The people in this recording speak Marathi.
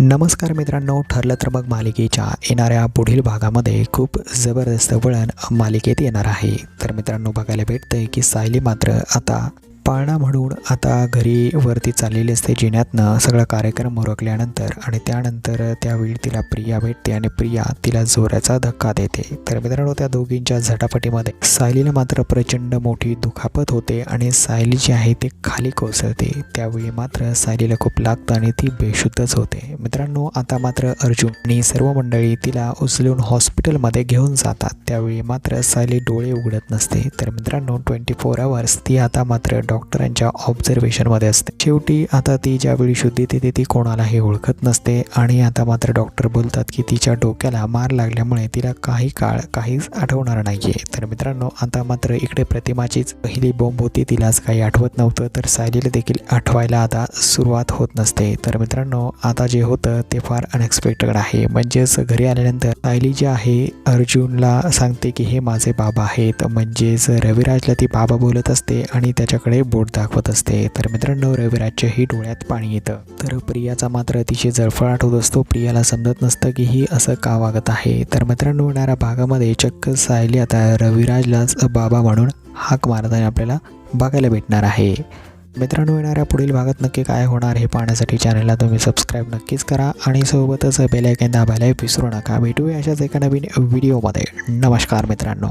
नमस्कार मित्रांनो ठरलं तर मग मालिकेच्या येणाऱ्या पुढील भागामध्ये खूप जबरदस्त वळण मालिकेत येणार आहे. तर मित्रांनो बघायला भेटतंय की सायली मात्र आता पाळणा म्हणून आता घरी वरती चाललेली असते जिन्यातनं. सगळा कार्यक्रम उरकल्यानंतर आणि त्यानंतर त्यावेळी तिला प्रिया भेटते आणि प्रिया तिला जोराचा धक्का देते. तर मित्रांनो त्या दोघींच्या झटापटीमध्ये सायलीला मात्र प्रचंड मोठी दुखापत होते आणि सायली जी आहे ते खाली कोसळते. त्यावेळी मात्र सायलीला खूप लागतं आणि ती बेशुद्धच होते. मित्रांनो आता मात्र अर्जुन आणि सर्व मंडळी तिला उचलून हॉस्पिटलमध्ये घेऊन जातात. त्यावेळी मात्र सायली डोळे उघडत नसते. तर मित्रांनो ट्वेंटी फोर आवर्स ती आता मात्र डॉ डॉक्टरांच्या ऑब्झर्वेशनमध्ये असते. शेवटी आता ती ज्यावेळी शुद्धी देते ती कोणालाही ओळखत नसते. आणि आता मात्र डॉक्टर बोलतात की तिच्या डोक्याला मार लागल्यामुळे तिला काही काळ काहीच आठवणार नाहीये. तर मित्रांनो आता मात्र इकडे प्रतिमाचीच पहिली बॉम्ब होती तिलाच काही आठवत नव्हतं तर सायलीला देखील आठवायला आता सुरुवात होत नसते. तर मित्रांनो आता जे होतं ते फार अनएक्सपेक्टेड आहे. म्हणजेच घरी आल्यानंतर सायली जी आहे अर्जुनला सांगते की हे माझे बाबा आहेत. म्हणजेच रविराजला ती बाबा बोलत असते आणि त्याच्याकडे बोट दाखवत असते. तर मित्रांनो रविराजच्याही डोळ्यात पाणी येतं. तर प्रियाचा मात्र अतिशय जळफळाट होत असतो. प्रियाला समजत नसतं की ही असं का वागत आहे. तर मित्रांनो येणाऱ्या भागामध्ये चक्क सायली आता रविराजलाच बाबा म्हणून हाक मारताना आपल्याला बघायला भेटणार आहे. मित्रांनो येणाऱ्या पुढील भागात नक्की काय होणार हे पाहण्यासाठी चॅनलला तुम्ही सबस्क्राईब नक्कीच करा आणि सोबतच बेलायकन दाबायला विसरू नका. भेटूया अशाच एका नवीन व्हिडिओमध्ये नमस्कार मित्रांनो.